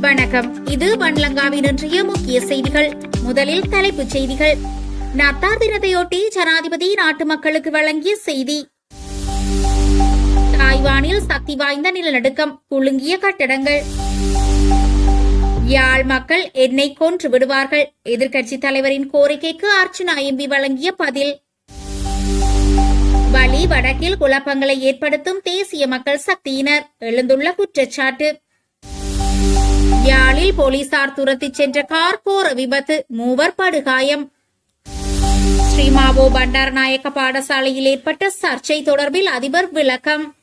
வணக்கம். இது வன்லங்காவின் இன்றைய முக்கிய செய்திகள். முதலில் தலைப்புச் செய்திகள். நத்தார் தினத்தையொட்டி ஜனாதிபதி நாட்டு மக்களுக்கு வழங்கிய செய்தி. தாய்வானில் சக்தி வாய்ந்த நிலநடுக்கம் குலுங்கிய கட்டடங்கள். யாழ் மக்கள் என்னை கொன்று விடுவார்கள். எதிர்க்கட்சித் தலைவரின் கோரிக்கைக்கு அர்ச்சுனா எம்பி வழங்கிய பதில். வலி வடக்கில் குழப்பங்களை ஏற்படுத்தும் தேசிய மக்கள் சக்தியினர். எழுந்துள்ள குற்றச்சாட்டு. யாழில் போலீசார் துரத்திச் சென்ற கார் கோர விபத்து. மூவர் படுகாயம். ஸ்ரீமாவோ பண்டாரநாயக்க பாடசாலையில் ஏற்பட்ட சர்ச்சை தொடர்பில் அதிபர் விளக்கம்.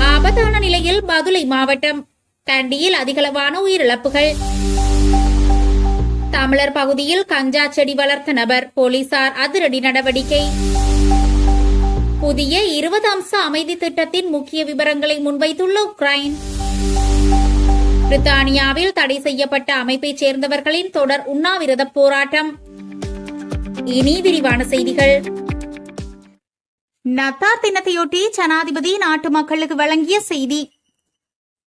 ஆபத்தான நிலையில் பதுளை மாவட்டம். கண்டியில் அதிகளவான உயிரிழப்புகள். தமிழர் பகுதியில் கஞ்சா செடி வளர்த்த நபர் போலீசார் அதிரடி நடவடிக்கை. புதிய இருபது அம்ச அமைதி திட்டத்தின் முக்கிய விவரங்களை முன்வைத்துள்ள உக்ரைன். பிரித்தானியாவில் தடை செய்யப்பட்ட அமைப்பைச் சேர்ந்தவர்களின் தொடர் உண்ணாவிரத போராட்டம். இனி விரிவான செய்திகள். நத்தார் தினத்தையொட்டி ஜனாதிபதி நாட்டு மக்களுக்கு வழங்கிய செய்தி.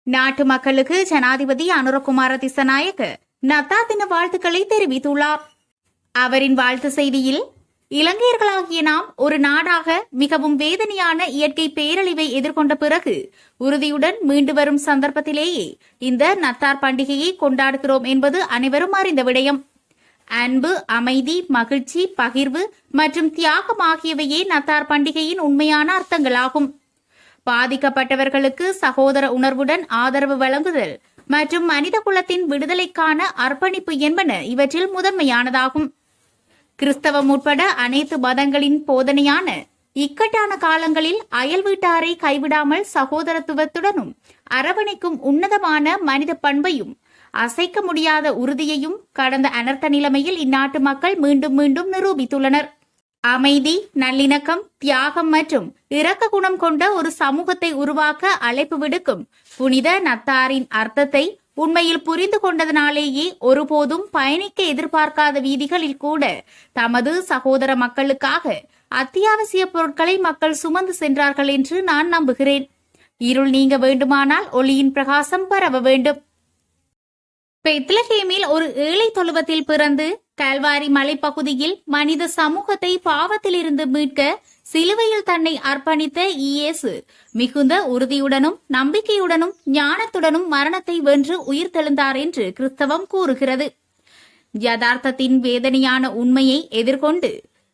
நாட்டு மக்களுக்கு ஜனாதிபதி அனுரகுமார திசநாயக் நத்தார் தின வாழ்த்துக்களை தெரிவித்துள்ளார். அவரின் வாழ்த்து செய்தியில் இலங்கையர்களாகிய நாம் ஒரு நாடாக மிகவும் வேதனையான இயற்கை பேரழிவை எதிர்கொண்ட பிறகு உறுதியுடன் மீண்டு வரும் சந்தர்ப்பத்திலேயே இந்த நத்தார் பண்டிகையை கொண்டாடுகிறோம் என்பது அனைவரும் அறிந்த விடயம். அன்பு அமைதி மகிழ்ச்சி பகிர்வு மற்றும் தியாகம் ஆகியவையே நத்தார் பண்டிகையின் உண்மையான அர்த்தங்களாகும். பாதிக்கப்பட்டவர்களுக்கு சகோதர உணர்வுடன் ஆதரவு வழங்குதல் மற்றும் மனித குலத்தின் விடுதலைக்கான அர்ப்பணிப்பு என்பன இவற்றில் முதன்மையானதாகும். கிறிஸ்தவம் உட்பட அனைத்து மதங்களின் போதனையான இக்கட்டான காலங்களில் அயல் வீட்டாரை கைவிடாமல் சகோதரத்துவத்துடனும் அரவணைக்கும் உன்னதமான மனித பண்பையும் அசைக்க முடியாத உறுதியையும் கடந்த அனர்த்த நிலைமையில் இந்நாட்டு மக்கள் மீண்டும் மீண்டும் நிரூபித்துள்ளனர். அமைதி நல்லிணக்கம் தியாகம் மற்றும் இரக்க குணம் கொண்ட ஒரு சமூகத்தை உருவாக்க அழைப்பு விடுக்கும் புனித நத்தாரின் அர்த்தத்தை உண்மையில் புரிந்து கொண்டதனாலேயே ஒருபோதும் பயணிக்க எதிர்பார்க்காத வீதிகளில் கூட தமது சகோதர மக்களுக்காக அத்தியாவசிய பொருட்களை மக்கள் சுமந்து சென்றார்கள் என்று நான் நம்புகிறேன். இருள் நீங்க வேண்டுமானால் ஒளியின் பிரகாசம் பரவ வேண்டும். பெத்லஹேமில் ஒரு ஏழை தொழுவத்தில் பிறந்து கல்வாரி மலைப்பகுதியில் மனித சமூகத்தை பாவத்திலிருந்து மீட்க சிலுவையில் தன்னை அர்ப்பணித்த இயேசு மிகுந்த உறுதியுடனும் நம்பிக்கையுடனும் ஞானத்துடனும் மரணத்தை வென்று உயிர் தெழுந்தார் என்று கிறிஸ்தவம் கூறுகிறது. யதார்த்தத்தின் வேதனையான உண்மையை எதிர்கொண்டு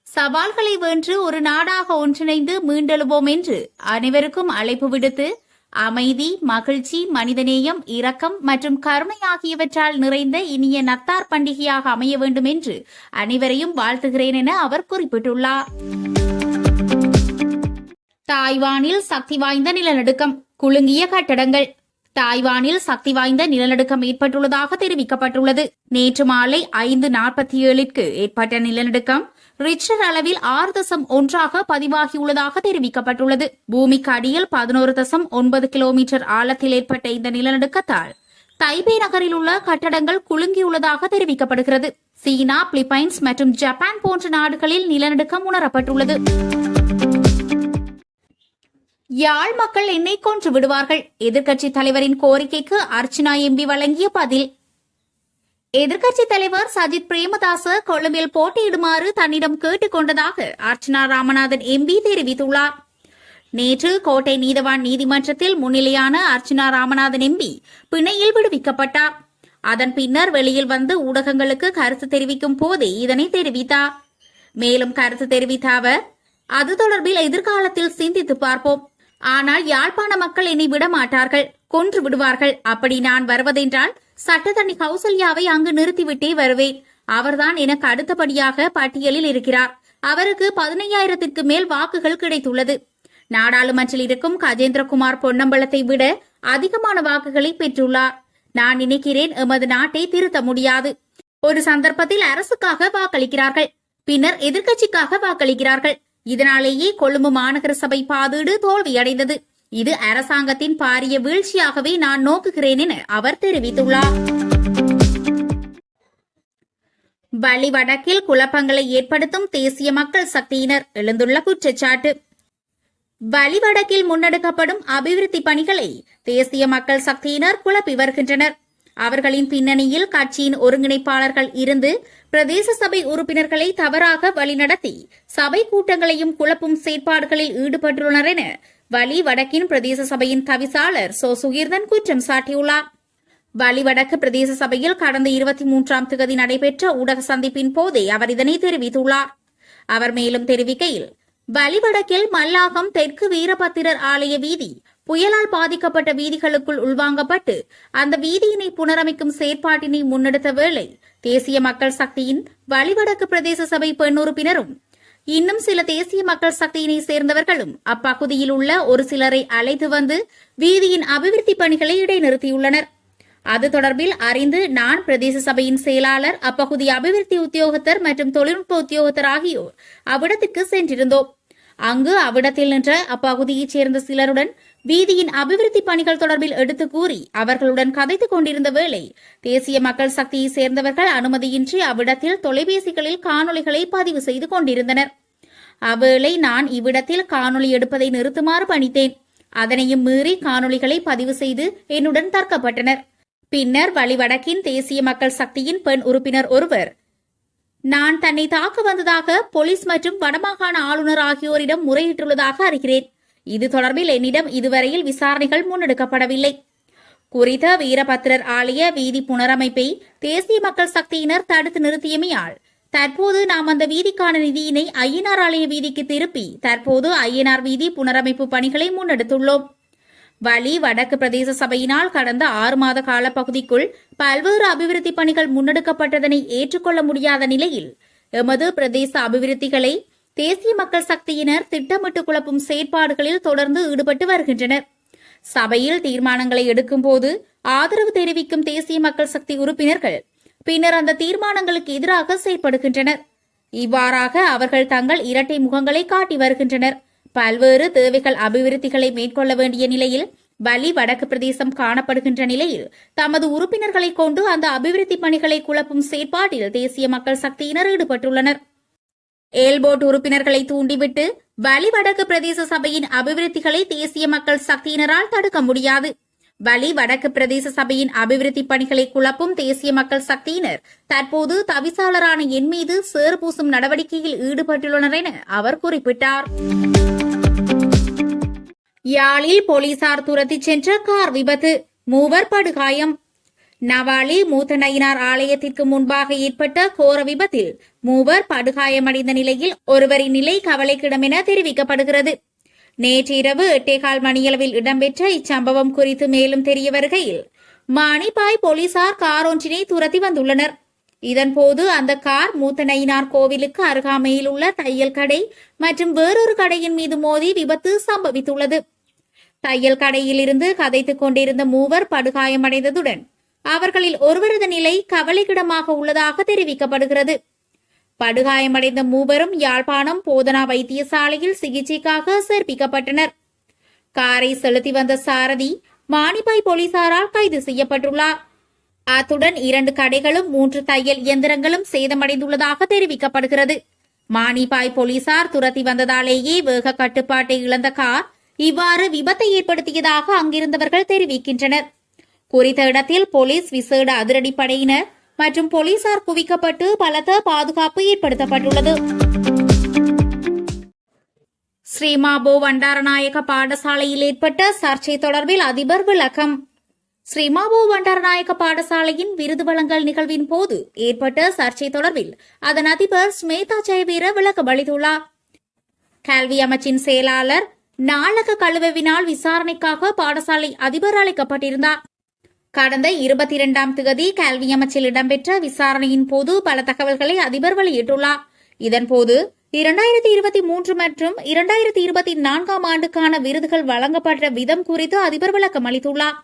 சவால்களை வென்று ஒரு நாடாக ஒன்றிணைந்து மீண்டெழுவோம் என்று அனைவருக்கும் அழைப்பு விடுத்து அமைதி மகிழ்ச்சி மனிதநேயம் இரக்கம் மற்றும் கருணை ஆகியவற்றால் நிறைந்த இனிய நத்தார் பண்டிகையாக அமைய வேண்டும் என்று அனைவரையும் வாழ்த்துகிறேன் என அவர் குறிப்பிட்டுள்ளார். தாய்வானில் சக்தி வாய்ந்த நிலநடுக்கம். குலுங்கிய கட்டடங்கள். தாய்வானில் சக்தி வாய்ந்த நிலநடுக்கம் ஏற்பட்டுள்ளதாக தெரிவிக்கப்பட்டுள்ளது. நேற்று மாலை ஐந்து நாற்பத்தி ஏழிற்கு ஏற்பட்ட நிலநடுக்கம் ரிச்சர் அளவில் ஆறு தசம் ஒன்றாக பதிவாகியுள்ளதாக தெரிவிக்கப்பட்டுள்ளது. பூமிக்கு அடியில் பதினோரு தசம் ஒன்பது கிலோமீட்டர் ஆழத்தில் ஏற்பட்ட இந்த நிலநடுக்கத்தால் தைபே நகரில் உள்ள கட்டடங்கள் குலுங்கியுள்ளதாக தெரிவிக்கப்படுகிறது. சீனா பிலிப்பைன்ஸ் மற்றும் ஜப்பான் போன்ற நாடுகளில் நிலநடுக்கம் உணரப்பட்டுள்ளது. யாழ் மக்கள் என்னை கொன்று விடுவார்கள். எதிர்க்கட்சி தலைவரின் கோரிக்கைக்கு அர்ச்சனா எம்பி வழங்கிய பதில். எதிர்க்கட்சி தலைவர் சஜித் பிரேமதாச கொழும்பில் போட்டியிடுமாறு தன்னிடம் கேட்டுக் கொண்டதாக அர்ச்சனா ராமநாதன் எம்பி தெரிவித்துள்ளார். நேற்று கோட்டை நீதவான் நீதிமன்றத்தில் முன்னிலையான அர்ச்சனா ராமநாதன் எம்பி பிணையில் விடுவிக்கப்பட்டார். அதன் பின்னர் வெளியில் வந்து ஊடகங்களுக்கு கருத்து தெரிவிக்கும் போதே இதனை தெரிவித்தார். மேலும் கருத்து தெரிவித்த அவர் அது தொடர்பில் எதிர்காலத்தில் சிந்தித்து பார்ப்போம். ஆனால் யாழ்ப்பாண மக்கள் என்னை விட மாட்டார்கள் கொன்று விடுவார்கள். அப்படி நான் வருவதென்றால் சட்டத்தண்ணி கௌசல்யாவை அங்கு நிறுத்திவிட்டே வருவேன். அவர்தான் எனக்கு அடுத்தபடியாக பட்டியலில் இருக்கிறார். அவருக்கு பதினையாயிரத்திற்கு மேல் வாக்குகள் கிடைத்துள்ளது. நாடாளுமன்றில் இருக்கும் கஜேந்திரகுமார் பொன்னம்பலத்தை விட அதிகமான வாக்குகளை பெற்றுள்ளார். நான் நினைக்கிறேன் எமது நாட்டை திருத்த முடியாது. ஒரு சந்தர்ப்பத்தில் அரசுக்காக வாக்களிக்கிறார்கள். பின்னர் எதிர்க்கட்சிக்காக வாக்களிக்கிறார்கள். இதனாலேயே கொழும்பு மாநகர சபை பாதீடு தோல்வியடைந்தது. இது அரசாங்கத்தின் பாரிய வீழ்ச்சியாகவே நான் நோக்குகிறேன் என அவர் தெரிவித்துள்ளார். பலி வடக்கில் குழப்பங்களை ஏற்படுத்தும் தேசிய மக்கள் சக்தியினர் எழுந்துள்ள குற்றச்சாட்டு. வலிவடக்கில் முன்னெடுக்கப்படும் அபிவிருத்தி பணிகளை தேசிய மக்கள் சக்தியினர் குழப்பி வருகின்றனர். அவர்களின் பின்னணியில் கட்சியின் ஒருங்கிணைப்பாளர்கள் இருந்து பிரதேச சபை உறுப்பினர்களை தவறாக வழிநடத்தி சபை கூட்டங்களையும் குழப்பும் செயற்பாடுகளில் ஈடுபட்டுள்ளனர் என வலி வடக்கின் பிரதேச சபையின் தவிசாளர் சோ சுகீர்தன் குற்றம் சாட்டியுள்ளார். வலிவடக்கு பிரதேச சபையில் கடந்த இருபத்தி மூன்றாம் திகதி நடைபெற்ற ஊடக சந்திப்பின் போதே அவர் இதனை தெரிவித்துள்ளார். அவர் மேலும் தெரிவிக்கையில் வலிவடக்கில் மல்லாகம் தெற்கு வீரபத்திரர் ஆலய வீதி புயலால் பாதிக்கப்பட்ட வீதிகளுக்குள் உள்வாங்கப்பட்டு அந்த வீதியினை புனரமைக்கும் செயற்பாட்டினை முன்னெடுத்த வேளை தேசிய மக்கள் சக்தியின் வலிவடக்கு பிரதேச சபை பெண் உறுப்பினரும் இன்னும் சில தேசிய மக்கள் சக்தியினை சேர்ந்தவர்களும் அப்பகுதியில் உள்ள ஒரு சிலரை அழைத்து வந்து வீதியின் அபிவிருத்தி பணிகளை இடைநிறுத்தியுள்ளனர். அது தொடர்பில் அறிந்து நான் பிரதேச சபையின் செயலாளர் அப்பகுதி அபிவிருத்தி உத்தியோகத்தர் மற்றும் தொழில்நுட்ப உத்தியோகத்தர் ஆகியோர் அவ்விடத்திற்கு சென்றிருந்தோம். அங்கு அவ்விடத்தில் நின்ற அப்பகுதியைச் சேர்ந்த சிலருடன் வீதியின் அபிவிருத்தி பணிகள் தொடர்பில் எடுத்து கூறி அவர்களுடன் கதைத்துக் கொண்டிருந்த வேளை தேசிய மக்கள் சக்தியை சேர்ந்தவர்கள் அனுமதியின்றி அவ்விடத்தில் தொலைபேசிகளில் காணொளிகளை பதிவு செய்து கொண்டிருந்தனர். அவ்வேளை நான் இவ்விடத்தில் காணொளி எடுப்பதை நிறுத்துமாறு பணித்தேன். அதனையும் மீறி காணொளிகளை பதிவு செய்து என்னுடன் தர்க்கப்பட்டனர். பின்னர் வழிவடக்கின் தேசிய மக்கள் சக்தியின் பெண் உறுப்பினர் ஒருவர் நான் தன்னை தாக்க வந்ததாக போலீஸ் மற்றும் வடமாகாண ஆளுநர் ஆகியோரிடம் முறையிட்டுள்ளதாக அறிகிறேன். இது தொடர்பில் என்னிடம் இதுவரையில் விசாரணைகள் முன்னெடுக்கப்படவில்லை. குறித்த வீரபத்திரர் ஆலய வீதி புனரமைப்பை தேசிய மக்கள் சக்தியினர் தடுத்து நிறுத்தியமையால் தற்போது நாம் அந்த வீதிக்கான நிதியினை ஐயனார் ஆலய வீதிக்கு திருப்பி தற்போது ஐயனார் வீதி புனரமைப்பு பணிகளை முன்னெடுத்துள்ளோம். வலி வடக்கு பிரதேச சபையினால் கடந்த ஆறு மாத காலப்பகுதிக்குள் பல்வேறு அபிவிருத்தி பணிகள் முன்னெடுக்கப்பட்டதனை ஏற்றுக்கொள்ள முடியாத நிலையில் எமது பிரதேச அபிவிருத்திகளை தேசிய மக்கள் சக்தியினர் திட்டமிட்டு குழப்பும் செயற்பாடுகளில் தொடர்ந்து ஈடுபட்டு வருகின்றனர். சபையில் தீர்மானங்களை எடுக்கும்போது ஆதரவு தெரிவிக்கும் தேசிய மக்கள் சக்தி உறுப்பினர்கள் பின்னர் அந்த தீர்மானங்களுக்கு எதிராக செயற்படுகின்றனர். இவ்வாறாக அவர்கள் தங்கள் இரட்டை முகங்களை காட்டி வருகின்றனர். பல்வேறு தேவைகள் அபிவிருத்திகளை மேற்கொள்ள வேண்டிய நிலையில் வலி வடக்கு பிரதேசம் காணப்படுகின்ற நிலையில் தமது உறுப்பினர்களை கொண்டு அந்த அபிவிருத்தி பணிகளை குழப்பும் செயற்பாட்டில் தேசிய மக்கள் சக்தியினர் ஈடுபட்டுள்ளனர். ஏல்போட் உறுப்பினர்களை தூண்டிவிட்டு வலி வடக்கு பிரதேச சபையின் அபிவிருத்திகளை தேசிய மக்கள் சக்தியினரால் தடுக்க முடியாது. வலி வடக்கு பிரதேச சபையின் அபிவிருத்தி பணிகளை குழப்பும் தேசிய மக்கள் சக்தியினர் தற்போது தவிசாளரான என் மீது சேறுபூசும் நடவடிக்கையில் ஈடுபட்டுள்ளனர் என அவர் குறிப்பிட்டார். யாழில் போலீசார் துரத்திச் சென்ற கார் விபத்து. மூவர் படுகாயம். நவாலி மூத்தனையினார் ஆலயத்திற்கு முன்பாக ஏற்பட்ட கோர விபத்தில் மூவர் படுகாயமடைந்த நிலையில் ஒருவரின் நிலை கவலைக்கிடம் என தெரிவிக்கப்படுகிறது நேற்றிரவு எட்டேகால் மணியளவில் இடம்பெற்ற இச்சம்பவம் குறித்து மேலும் தெரிய வருகையில் மானிப்பாய் போலீசார் கார் ஒன்றினை துரத்தி வந்துள்ளனர். இதன்போது அந்த கார் மூத்தனையினார் கோவிலுக்கு அருகாமையில் உள்ள தையல் கடை மற்றும் வேறொரு கடையின் மீது மோதி விபத்து சம்பவித்துள்ளது. தையல் கடையில் இருந்து கதைத்துக் கொண்டிருந்த மூவர் படுகாயமடைந்ததுடன் அவர்களில் ஒருவரது நிலை கவலைக்கிடமாக உள்ளதாக தெரிவிக்கப்படுகிறது. படுகாயமடைந்த மூவரும் யாழ்ப்பாணம் போதனா வைத்தியசாலையில் சிகிச்சைக்காக சேர்ப்பிக்கப்பட்டனர். காரை செலுத்தி வந்த சாரதி மானிப்பாய் போலீசாரால் கைது செய்யப்பட்டுள்ளார். அத்துடன் இரண்டு கடைகளும் மூன்று தையல் இயந்திரங்களும் சேதமடைந்துள்ளதாக தெரிவிக்கப்படுகிறது. மானிப்பாய் போலீசார் துரத்தி வந்ததாலேயே வேக கட்டுப்பாட்டை இழந்த கார் இவ்வாறு விபத்தை ஏற்படுத்தியதாக அங்கிருந்தவர்கள் தெரிவிக்கின்றனர். குறித்த இடத்தில் போலீஸ் விசேட அதிரடிப்படையினர் மற்றும் போலீசார் குவிக்கப்பட்டு பலத்த பாதுகாப்பு ஏற்படுத்தப்பட்டுள்ளது. ஸ்ரீமாபோ வண்டாரநாயக பாடசாலையில் ஏற்பட்ட சர்ச்சை தொடர்பில் அதிபர் விளக்கம். ஸ்ரீமாபோ வண்டாரநாயக்க பாடசாலையின் விருது வழங்கல் நிகழ்வின் போது ஏற்பட்ட சர்ச்சை தொடர்பில் அதன் அதிபர் ஸ்மேதா ஜெயவீர விளக்கம் அளித்துள்ளார். கல்வி அமைச்சின் செயலாளர் நாளக கழுவவினால் விசாரணைக்காக பாடசாலை அதிபர் அழைக்கப்பட்டிருந்தார் கடந்த இருபத்தி இரண்டாம் தேதி கல்வி அமைச்சில் இடம்பெற்ற விசாரணையின் போது பல தகவல்களை அதிபர் வெளியிட்டுள்ளார். இதன்போது இரண்டாயிரத்தி இருபத்தி மூன்று மற்றும் இரண்டாயிரத்தி இருபத்தி நான்காம் ஆண்டுக்கான விருதுகள் வழங்கப்பட்ட விதம் குறித்து அதிபர் விளக்கம் அளித்துள்ளார்.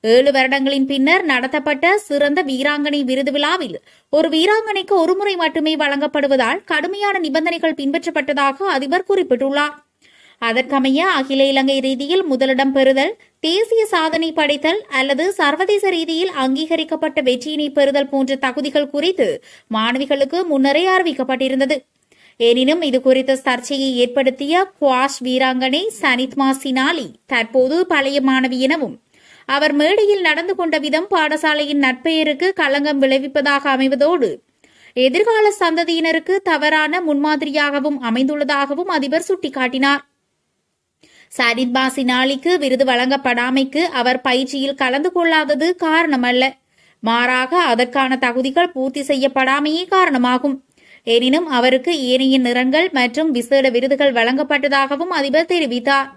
ஏழு வருடங்களின் பின்னர் நடத்தப்பட்ட சிறந்த வீராங்கனை விருது விழாவில் ஒரு வீராங்கனைக்கு ஒருமுறை மட்டுமே வழங்கப்படுவதால் கடுமையான நிபந்தனைகள் பின்பற்றப்பட்டதாக அதிபர் குறிப்பிட்டுள்ளார். அதற்கமைய அகில இலங்கை ரீதியில் முதலிடம் பெறுதல் தேசிய சாதனை படைத்தல் அல்லது சர்வதேச ரீதியில் அங்கீகரிக்கப்பட்ட வெற்றியினை பெறுதல் போன்ற தகுதிகள் குறித்து மாணவிகளுக்கு முன்னரே அறிவிக்கப்பட்டிருந்தது. எனினும் இது குறித்த சர்ச்சையை ஏற்படுத்திய குவாஷ் வீராங்கனை சனித்மா சினாலி தற்போது பழைய மாணவி எனவும் அவர் மேடையில் நடந்து கொண்ட விதம் பாடசாலையின் நற்பெயருக்கு களங்கம் விளைவிப்பதாக அமைவதோடு எதிர்கால சந்ததியினருக்கு தவறான முன்மாதிரியாகவும் அமைந்துள்ளதாகவும் அதிபர் சுட்டிக்காட்டினார். சரித் பாசினாலிக்கு விருது வழங்கப்படாமைக்கு அவர் பயிற்சியில் கலந்து கொள்ளாதது காரணமல்ல. மாறாக அதற்கான தகுதிகள் பூர்த்தி செய்யப்படாமையே காரணமாகும். எனினும் அவருக்கு ஏனைய நிறங்கள் மற்றும் விசேட விருதுகள் வழங்கப்பட்டதாகவும் அதிபர் தெரிவித்தார்.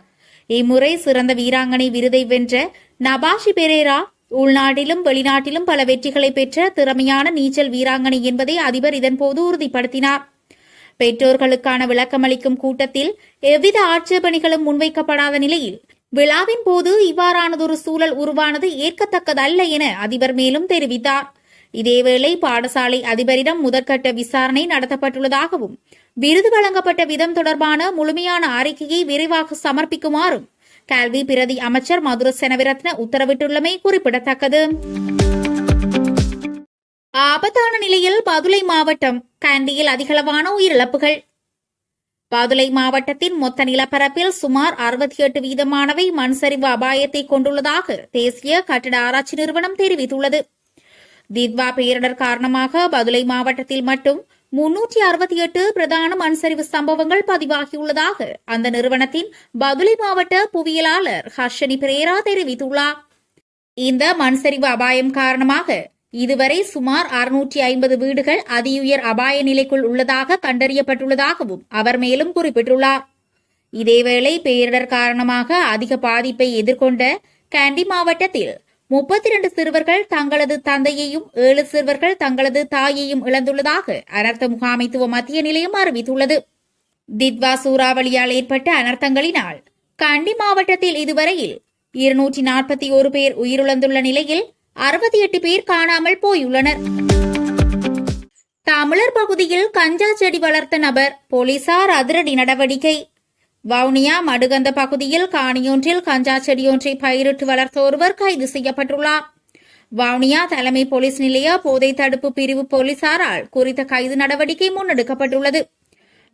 இம்முறை சிறந்த வீராங்கனை விருதை வென்ற நபாஷி பெரேரா உள்நாட்டிலும் வெளிநாட்டிலும் பல வெற்றிகளை பெற்ற திறமையான நீச்சல் வீராங்கனை என்பதை அதிபர் இதன்போது உறுதிப்படுத்தினார். பெற்றோர்களுக்கான விளக்கமளிக்கும் கூட்டத்தில் எவ்வித ஆட்சேபணிகளும் முன்வைக்கப்படாத நிலையில் விழாவின் போது இவ்வாறானதொரு சூழல் உருவானது ஏற்கத்தக்கதல்ல என அதிபர் மேலும் தெரிவித்தார். இதேவேளை பாடசாலை அதிபரிடம் முதற்கட்ட விசாரணை நடத்தப்பட்டுள்ளதாகவும் விருது வழங்கப்பட்ட விதம் தொடர்பான முழுமையான அறிக்கையை விரைவாக சமர்ப்பிக்குமாறும் கல்வி பிரதி அமைச்சர் மதுர செனவிரத்ன உத்தரவிட்டுள்ளமை குறிப்பிடத்தக்கது. ஆபத்தான நிலையில் பதுளை மாவட்டம் கண்டியில் அதிகளவான உயிரிழப்புகள். பதுளை மாவட்டத்தின் மொத்த நிலப்பரப்பில் சுமார் அறுபத்தி எட்டு வீதமானவை மண் சரிவு அபாயத்தை கொண்டுள்ளதாக தேசிய கட்டிட ஆராய்ச்சி நிறுவனம் தெரிவித்துள்ளது. தித்வா பேரிடர் காரணமாக பதுளை மாவட்டத்தில் மட்டும் முன்னூற்றி அறுபத்தி எட்டு பிரதான மண் சரிவு சம்பவங்கள் பதிவாகியுள்ளதாக அந்த நிறுவனத்தின் பதுளை மாவட்ட புவியியலாளர் ஹர்ஷனி பிரேரா தெரிவித்துள்ளார். இந்த மண் சரிவு அபாயம் காரணமாக இதுவரை சுமார் அறுநூற்றி ஐம்பது வீடுகள் அதியுயர் அபாய நிலைக்குள் உள்ளதாக கண்டறியப்பட்டுள்ளதாகவும் அவர் மேலும் குறிப்பிட்டுள்ளார். இதேவேளை பேரிடர் காரணமாக அதிக பாதிப்பை எதிர்கொண்ட கேண்டி மாவட்டத்தில் முப்பத்தி இரண்டு சிறுவர்கள் தங்களது தந்தையையும் ஏழு சிறுவர்கள் தங்களது தாயையும் இழந்துள்ளதாக அனர்த்த முகாமைத்துவ மத்திய நிலையம் அறிவித்துள்ளது. தித்வா சூறாவளியால் ஏற்பட்ட அனர்த்தங்களினால் கண்டி மாவட்டத்தில் இதுவரையில் இருநூற்றி நாற்பத்தி ஒரு பேர் உயிரிழந்துள்ள நிலையில் அறுபத்தி எட்டு பேர் காணாமல் போயுள்ளனர். தமிழர் பகுதியில் கஞ்சா செடி வளர்த்த நபர் போலீசார் அதிரடி நடவடிக்கை. வவுனியா மடுகந்த பகுதியில் காணியொன்றில் கஞ்சா செடியொன்றை பயிரிட்டு வளர்த்த ஒருவர் கைது செய்யப்பட்டுள்ளார். வவுனியா தலைமை போலீஸ் நிலைய போதை தடுப்பு பிரிவு போலீசாரால் குறித்த கைது நடவடிக்கை முன்னெடுக்கப்பட்டுள்ளது.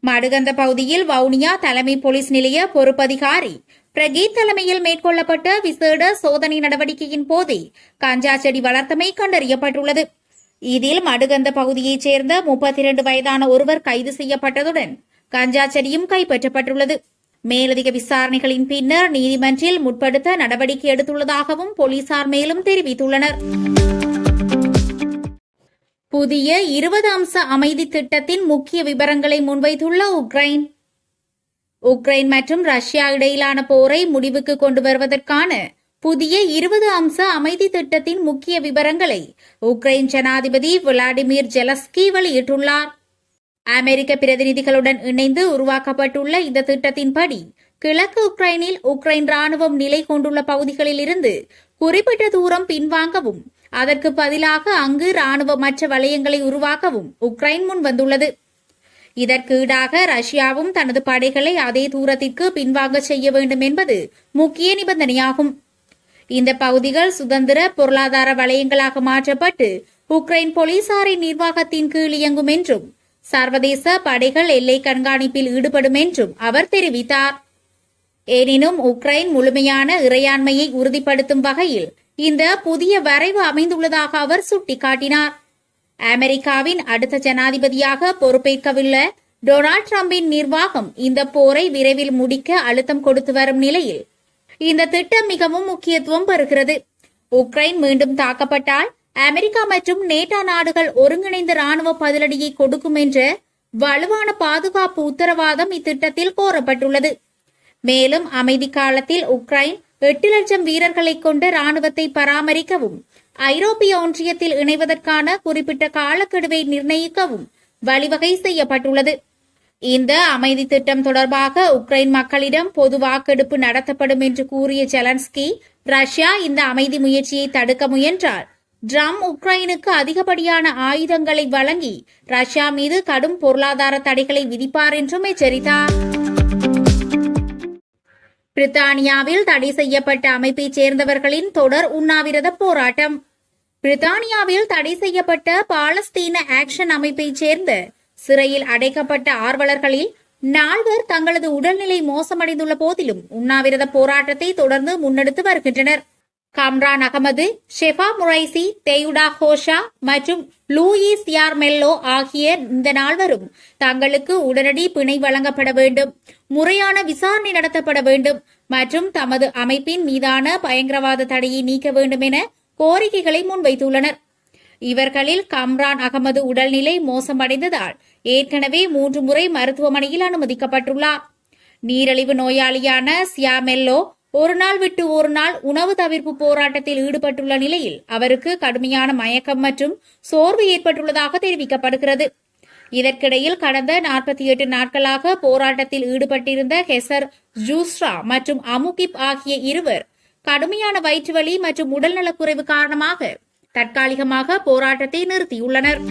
மடுகந்த பகுதியில் வவுனியா தலைமை போலீஸ் நிலைய பொறுப்பதிகாரி பிரகீத் தலைமையில் மேற்கொள்ளப்பட்ட விசேட சோதனை நடவடிக்கையின் போதே கஞ்சா செடி வளர்த்தமை கண்டறியப்பட்டுள்ளது. இதில் மடுகந்த பகுதியைச் சேர்ந்த முப்பத்தி இரண்டு வயதான ஒருவர் கைது செய்யப்பட்டதுடன் கஞ்சா செடியும் கைப்பற்றப்பட்டுள்ளது. மேலதிக விசாரணைகளின் பின்னர் நீதிமன்றில் முற்படுத்த நடவடிக்கை எடுத்துள்ளதாகவும் போலீசார் மேலும் தெரிவித்துள்ளனர். புதிய இருபது அம்ச அமைதி திட்டத்தின் முக்கிய விவரங்களை முன்வைத்துள்ள உக்ரைன். உக்ரைன் மற்றும் ரஷ்யா இடையிலான போரை முடிவுக்கு கொண்டு வருவதற்கான புதிய இருபது அம்ச அமைதி திட்டத்தின் முக்கிய விவரங்களை உக்ரைன் ஜனாதிபதி விளாடிமிர் ஜெலஸ்கி வெளியிட்டுள்ளார். அமெரிக்க பிரதிநிதிகளுடன் இணைந்து உருவாக்கப்பட்டுள்ள இந்த திட்டத்தின்படி கிழக்கு உக்ரைனில் உக்ரைன் ராணுவம் நிலை கொண்டுள்ள பகுதிகளில் இருந்து குறிப்பிட்ட தூரம் பின்வாங்கவும் அதற்கு பதிலாக அங்கு ராணுவமற்ற வலயங்களை உருவாக்கவும் உக்ரைன் முன் வந்துள்ளது. இதற்கு ஈடாக ரஷ்யாவும் தனது படைகளை அதே தூரத்திற்கு பின்வாங்க செய்ய வேண்டும் என்பது முக்கிய நிபந்தனையாகும். இந்த பகுதிகள் சுதந்திர பொருளாதார வலயங்களாக மாற்றப்பட்டு உக்ரைன் போலீசாரின் நிர்வாகத்தின் கீழ் இயங்கும் என்றும் சர்வதேச படைகள் எல்லை கண்காணிப்பில் ஈடுபடும் என்றும் அவர் தெரிவித்தார். எனினும் உக்ரைன் முழுமையான இறையாண்மையை உறுதிப்படுத்தும் வகையில் இந்த புதிய வரைவு அமைந்துள்ளதாக அவர் சுட்டிக்காட்டினார். அமெரிக்காவின் அடுத்த ஜனாதிபதியாக பொறுப்பேற்கவுள்ள டொனால்ட் டிரம்பின் நிர்வாகம் இந்த போரை விரைவில் முடிக்க அழுத்தம் கொடுத்து வரும் நிலையில் இந்த திட்டம் மிகவும் முக்கியத்துவம் பெறுகிறது. உக்ரைன் மீண்டும் தாக்கப்பட்டால் அமெரிக்கா மற்றும் நேட்டா நாடுகள் ஒருங்கிணைந்த ராணுவ பதிலடியை கொடுக்கும் என்ற வலுவான பாதுகாப்பு உத்தரவாதம் இத்திட்டத்தில் கோரப்பட்டுள்ளது. மேலும் அமைதி காலத்தில் உக்ரைன் எட்டு லட்சம் வீரர்களை கொண்ட ராணுவத்தை பராமரிக்கவும் ஐரோப்பிய ஒன்றியத்தில் இணைவதற்கான குறிப்பிட்ட காலக்கெடுவை நிர்ணயிக்கவும் வழிவகை செய்யப்பட்டுள்ளது. இந்த அமைதி திட்டம் தொடர்பாக உக்ரைன் மக்களிடம் பொது வாக்கெடுப்பு நடத்தப்படும் என்று கூறிய ஜெலன்ஸ்கி ரஷ்யா இந்த அமைதி முயற்சியை தடுக்க முயன்றால் ட்ரம் உக்ரைனுக்கு அதிகப்படியான ஆயுதங்களை வழங்கி ரஷ்யா மீது கடும் பொருளாதார தடைகளை விதிப்பார் என்றும் எச்சரித்தார். பிரித்தானியாவில் தடை செய்யப்பட்ட அமைப்பைச் சேர்ந்தவர்களின் தொடர் உண்ணாவிரத போராட்டம். பிரித்தானியாவில் தடை செய்யப்பட்ட பாலஸ்தீன ஆக்ஷன் அமைப்பைச் சேர்ந்த சிறையில் அடைக்கப்பட்ட ஆர்வலர்களில் நால்வர் தங்களது உடல்நிலை மோசமடைந்துள்ள போதிலும் உண்ணாவிரத போராட்டத்தை தொடர்ந்து முன்னெடுத்து வருகின்றனர். கம்ரான் அகமது ஷெஃபா முரைசி தெயுடா ஹோஷா மற்றும் லூயிஸ் யார் மெல்லோ ஆகிய இந்த நால்வரும் தங்களுக்கு உடனடி பிணை வழங்கப்பட வேண்டும். முறையான விசாரணை நடத்தப்பட வேண்டும். மற்றும் தமது அமைப்பின் மீதான பயங்கரவாத தடையை நீக்க வேண்டும் என கோரிக்கைகளை முன்வைத்துள்ளனர். இவர்களில் கம்ரான் அகமது உடல்நிலை மோசமடைந்ததால் ஏற்கனவே மூன்று முறை மருத்துவமனையில் அனுமதிக்கப்பட்டுள்ளார். நீரிழிவு நோயாளியான சியாமெல்லோ ஒரு நாள் விட்டு ஒரு நாள் உணவு தவிர்ப்பு போராட்டத்தில் ஈடுபட்டுள்ள நிலையில் அவருக்கு கடுமையான மயக்கம் மற்றும் சோர்வு ஏற்பட்டுள்ளதாக தெரிவிக்கப்படுகிறது. இதற்கிடையில் கடந்த நாற்பத்தி எட்டு நாட்களாக போராட்டத்தில் ஈடுபட்டிருந்த ஹெசர் ஜூஸ்ரா மற்றும் அமுகிப் ஆகிய இருவர் கடுமையான வயிற்றுவலி மற்றும் உடல்நலக்குறைவு காரணமாக தற்காலிகமாக போராட்டத்தை நிறுத்தியுள்ளனர்.